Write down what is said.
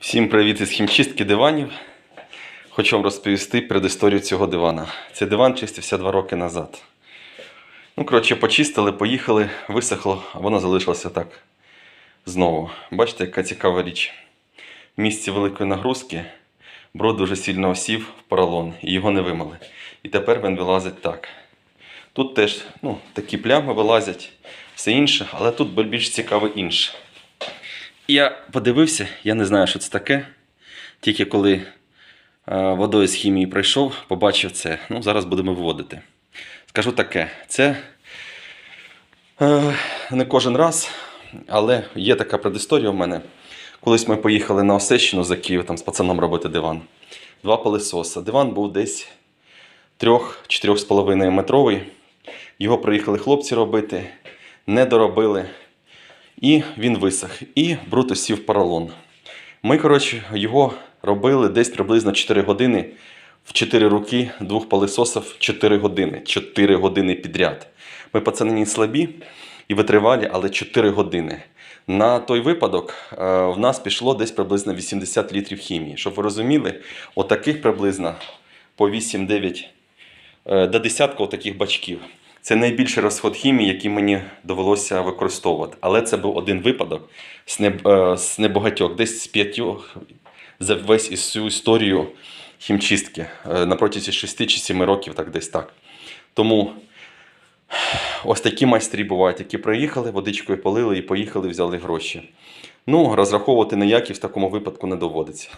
Всім привіт із хімчистки диванів. Хочу вам розповісти предісторію цього дивана. Цей диван чистився два роки назад. Ну, коротше, почистили, поїхали, висохло, а воно залишилося так знову. Бачите, яка цікава річ. В місці великої нагрузки брод дуже сильно осів в поролон і його не вимили. І тепер він вилазить так. Тут теж ну, такі плями вилазять, все інше, але тут більш цікаве інше. Я подивився, я не знаю, що це таке. Тільки коли е, водою з хімії пройшов, побачив це. Ну, зараз будемо виводити. Скажу таке: це е, не кожен раз, але є така предісторія у мене. Колись ми поїхали на Осещину за Київ там з пацаном робити диван. Два пилисоса. Диван був десь 3-4,5 метровий. Його приїхали хлопці робити, не доробили. І він висох. І бруто сів поролон. Ми, коротше, його робили десь приблизно 4 години в 4 руки двох пилисосів 4 години. 4 години підряд. Ми пацани не слабі і витривалі, але 4 години. На той випадок е, в нас пішло десь приблизно 80 літрів хімії. Щоб ви розуміли, отаких приблизно по 8-9 е, до десятка таких бачків. Це найбільший розход хімії, який мені довелося використовувати. Але це був один випадок з, е, небагатьох, десь з п'ятьох за весь всю історію хімчистки е, на протязі 6 чи 7 років, так десь так. Тому ось такі майстрі бувають, які приїхали, водичкою полили і поїхали, взяли гроші. Ну, розраховувати на якість в такому випадку не доводиться.